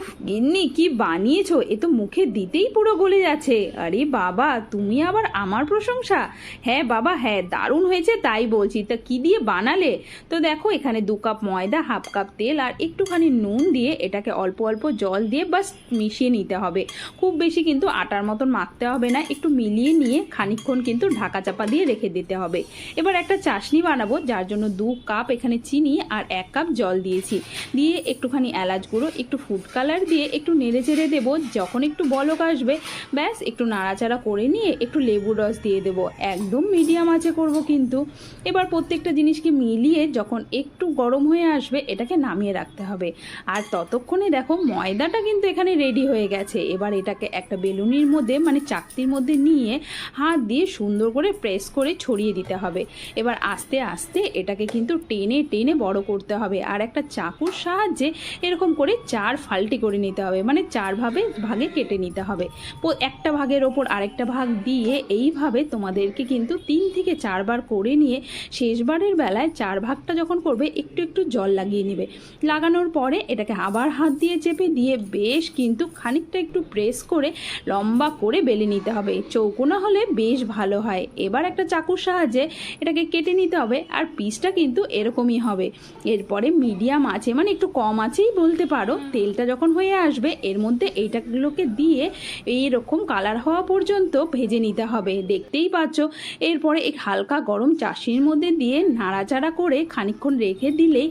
উফ, গিন্নি, কি বানিয়েছো? এ তো মুখে দিতেই পুরো গলে যাচ্ছে। আরে বাবা, তুমি আবার আমার প্রশংসা? হ্যাঁ বাবা হ্যাঁ দারুণ হয়েছে তাই বলছি। তা কি দিয়ে বানালে? তো দেখো, এখানে দু কাপ ময়দা, হাফ কাপ তেল আর একটুখানি নুন দিয়ে এটাকে অল্প অল্প জল দিয়ে বাস মিশিয়ে নিতে হবে। খুব বেশি কিন্তু আটার মতন মাখতে হবে না, একটু মিলিয়ে নিয়ে খানিকক্ষণ কিন্তু ঢাকা চাপা দিয়ে রেখে দিতে হবে। এবার একটা চাশনি বানাবো, যার জন্য দু কাপ এখানে চিনি আর এক কাপ জল দিয়েছি। দিয়ে একটুখানি এলাচ গুঁড়ো, একটু ফুড কালার দিয়ে একটু নেড়ে চেড়ে দেবো। যখন একটু বলক আসবে, ব্যাস একটু নাড়াচাড়া করে নিয়ে একটু লেবুর রস দিয়ে দেবো। একদম মিডিয়াম আঁচে করব কিন্তু। এবার প্রত্যেকটা জিনিসকে মিলিয়ে যখন একটু গরম হয়ে আসবে, এটাকে নামিয়ে রাখতে হবে। আর ততক্ষণে দেখো ময়দাটা কিন্তু এখানে রেডি হয়ে গেছে। এবার এটাকে একটা বেলুনির মধ্যে মানে চাকতির মধ্যে নিয়ে হাত দিয়ে সুন্দর করে প্রেস করে ছড়িয়ে দিতে হবে। এবার আস্তে আস্তে এটাকে কিন্তু টেনে টেনে বড় করতে হবে। আর একটা চাকুর সাহায্যে এরকম করে চার ফাল্টি করে নিতে হবে। মানে চার ভাবে ভাগে কেটে নিতে হবে। একটা ভাগের ওপর আরেকটা ভাগ দিয়ে এইভাবে তোমাদেরকে কিন্তু তিন থেকে চারবার করে নিয়ে শেষবারের বেলায় চার ভাগটা যখন করবে, একটু একটু জল লাগিয়ে নেবে। লাগানোর পরে এটাকে আবার হাত দিয়ে চেপে দিয়ে বেশ কিন্তু খানিকটা একটু প্রেস করে লম্বা করে বেলে নিতে হবে। চৌকোনা হলে বেশ ভালো হয়। এবার একটা চাকুর সাহায্যে এটাকে কেটে নিতে হবে আর পিসটা কিন্তু এরকমই হবে। এরপরে মিডিয়াম আছে মানে একটু কম আছেই বলতে পারো। তেলটা যখন হয়ে আসবে, এর মধ্যে এইটাগুলোকে দিয়ে এইরকম কালার হওয়া পর্যন্ত ভেজে নিতে হবে দেখতেই পাচ্ছ, এরপরে এক হালকা গরম চাষির মধ্যে দিয়ে নাড়াচাড়া করে খানিকক্ষণ রেখে দিলেই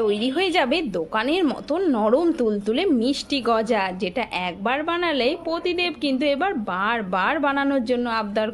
তৈরি হয়ে যাবে দোকানের মতন নরম তুলতুলে মিষ্টি গজা, যেটা একবার বানালে প্রতিদেব কিন্তু এবার বারবার বানানোর জন্য আবদার।